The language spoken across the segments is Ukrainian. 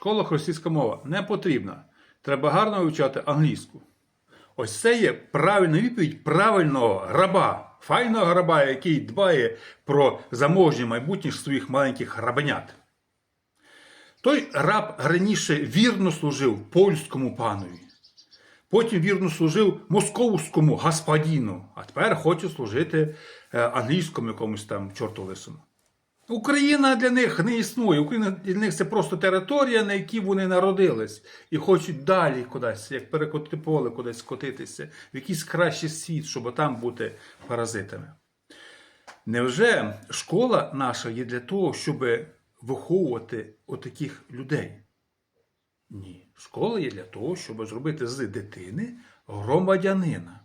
школах російська мова не потрібна. Треба гарно вивчати англійську. Ось це є правильна відповідь правильного граба, файного граба, який дбає про заможні майбутніх своїх маленьких рабенят. Той раб раніше вірно служив польському панові. Потім вірно служив московському господіну, а тепер хоче служити е, англійському якомусь там чорту лисому. Україна для них не існує. Україна для них це просто територія, на якій вони народились, і хочуть далі кудись, як перекотити поле, кудись скотитися, в якийсь кращий світ, щоб там бути паразитами. Невже школа наша є для того, щоб виховувати отаких людей? Ні. Школа є для того, щоб зробити з дитини громадянина.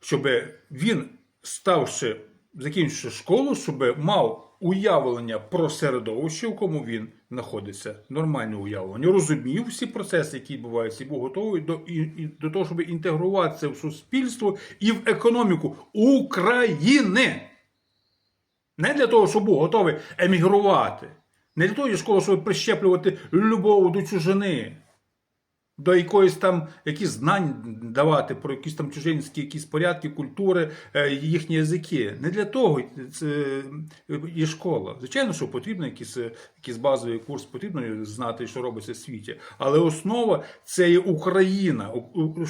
Щоб він, ставши, закінчивши школу, щоб мав уявлення про середовище, в кому він знаходиться, нормальне уявлення, розумів всі процеси, які відбуваються, і був готовий до, і, і, до того, щоб інтегруватися в суспільство і в економіку України. Не для того, щоб був готовий емігрувати. Не для того щоб прищеплювати любов до чужини, до якоїсь там якісь знань давати про якісь там чужинські якісь порядки, культури, е, їхні язики. Не для того це є школа. Звичайно, що потрібно якийсь, е, якийсь базовий курс, потрібно знати, що робиться в світі. Але основа це є Україна.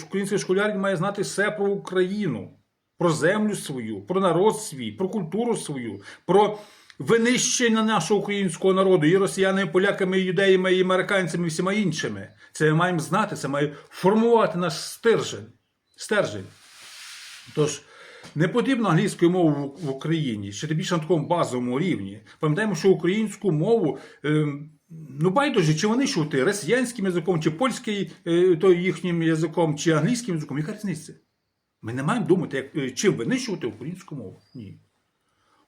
Український школяр має знати все про Україну про землю свою, про народ свій, про культуру свою, про винищення нашого українського народу і росіянами, і поляками, і юдеями, і американцями, і всіма іншими. Це ми маємо знати, це має формувати наш стержень. стержень. Тож, не потрібно англійської мови в- Україні, ще більше на такому базовому рівні. Пам'ятаємо, що українську мову. ем, Ну, байдуже, чи вони чути росіянським язиком, чи польським е, то їхнім язиком, чи англійським язиком. Яка різниця? Ми не маємо думати, як, е, чим винищувати українську мову. Ні.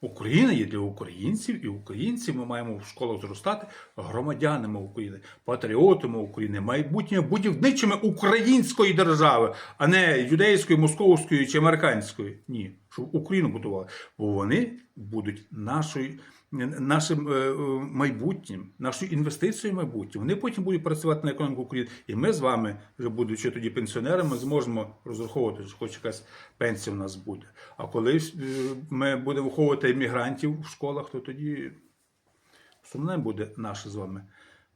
Україна є для українців, і українці ми маємо в школах зростати громадянами України, патріотами України, майбутніми будівничими української держави, а не юдейської, московської чи американської. Ні, щоб Україну будували. Бо вони будуть нашою. Нашим е, майбутнім, нашою інвестицією в майбутнє. Вони потім будуть працювати на економіку України. І ми з вами, вже будучи тоді пенсіонерами, зможемо розраховувати, що хоч якась пенсія в нас буде. А коли е, ми будемо виховувати емігрантів в школах, то тоді сумне буде наше з вами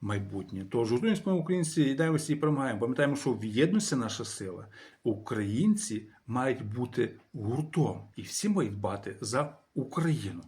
майбутнє. Тож ми українці і даємо всі перемагаємо. Пам'ятаємо, що в наша сила. Українці мають бути гуртом, і всі мають дбати за Україну.